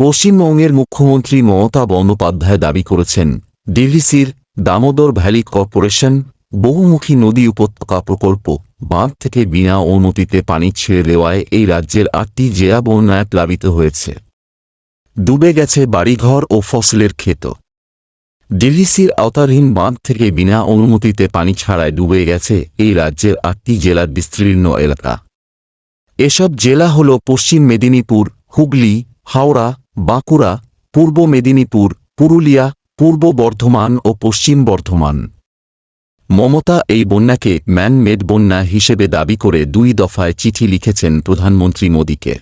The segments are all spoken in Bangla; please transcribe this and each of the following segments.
পশ্চিমবঙ্গের মুখ্যমন্ত্রী মমতা বন্দ্যোপাধ্যায় দাবি করেছেন, ডিভিসির দামোদর ভ্যালি কর্পোরেশন বহুমুখী নদী উপত্যকা প্রকল্প বাঁধ থেকে বিনা অনুমতিতে পানি ছেড়ে দেওয়ায় এই রাজ্যের আটটি জেলা বন্যায় প্লাবিত হয়েছে। ডুবে গেছে বাড়িঘর ও ফসলের ক্ষেত। ডিভিসির আওতারহীন বাঁধ থেকে বিনা অনুমতিতে পানি ছাড়ায় ডুবে গেছে এই রাজ্যের আটটি জেলার বিস্তীর্ণ এলাকা। এসব জেলা হল পশ্চিম মেদিনীপুর, হুগলি, হাওড়া বাঁকুড়া, পূর্ব মেদিনীপুর, পুরুলিয়া, পূর্ব বর্ধমান ও পশ্চিম বর্ধমান। মমতা এই বন্যাকে ম্যান মেড বন্যা হিসেবে দাবি করে দুই দফায় চিঠি লিখেছেন প্রধানমন্ত্রী মোদীকে।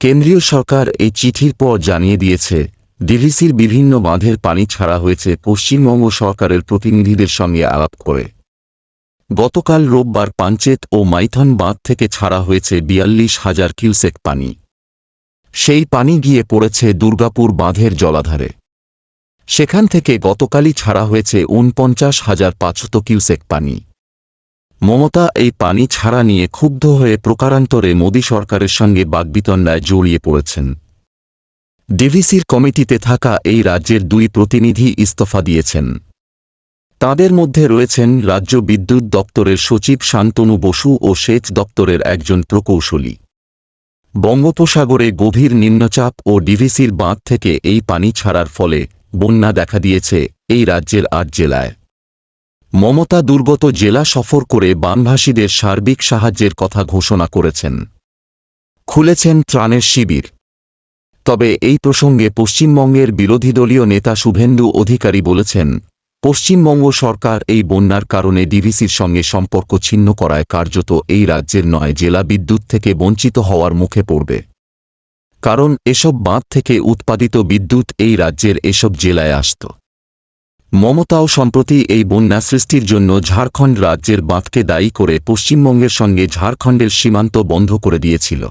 কেন্দ্রীয় সরকার এই চিঠির পর জানিয়ে দিয়েছে, ডিভিসির বিভিন্ন বাঁধের পানি ছাড়া হয়েছে পশ্চিমবঙ্গ সরকারের প্রতিনিধিদের সঙ্গে আলাপ করে। গতকাল রোববার পাঞ্চেত ও মাইথন বাঁধ থেকে ছাড়া হয়েছে বিয়াল্লিশ হাজার কিউসেক পানি। সেই পানি গিয়ে পড়েছে দুর্গাপুর বাঁধের জলাধারে। সেখান থেকে গতকালই ছাড়া হয়েছে উনপঞ্চাশ হাজার পাঁচশত কিউসেক পানি। মমতা এই পানি ছাড়া নিয়ে ক্ষুব্ধ হয়ে প্রকারান্তরে মোদী সরকারের সঙ্গে বাগবিতণ্ডায় জড়িয়ে পড়েছেন। ডিভিসির কমিটিতে থাকা এই রাজ্যের দুই প্রতিনিধি ইস্তফা দিয়েছেন। তাদের মধ্যে রয়েছেন রাজ্য বিদ্যুৎ দপ্তরের সচিব শান্তনু বসু ও সেচ দপ্তরের একজন প্রকৌশলী। বঙ্গোপসাগরে গভীর নিম্নচাপ ও ডিভিসির বাঁধ থেকে এই পানি ছাড়ার ফলে বন্যা দেখা দিয়েছে এই রাজ্যের আট জেলায়। মমতা দুর্গত জেলা সফর করে বানভাসীদের সার্বিক সাহায্যের কথা ঘোষণা করেছেন। খুলেছেন ত্রাণের শিবির। তবে এই প্রসঙ্গে পশ্চিমবঙ্গের বিরোধী দলীয় নেতা শুভেন্দু অধিকারী বলেছেন পশ্চিমবঙ্গ সরকার এই বন্যার কারণে ডিভিসির সঙ্গে সম্পর্ক ছিন্ন করায় কার্যত এই রাজ্যের নয় জেলা বিদ্যুৎ থেকে বঞ্চিত হওয়ার মুখে পড়বে। কারণ এসব বাঁধ থেকে উৎপাদিত বিদ্যুৎ এই রাজ্যের এসব জেলায় আসত। মমতাও সম্প্রতি এই বন্যা সৃষ্টির জন্য ঝাড়খণ্ড রাজ্যের বাঁধকে দায়ী করে পশ্চিমবঙ্গের সঙ্গে ঝাড়খণ্ডের সীমান্ত বন্ধ করে দিয়েছিল।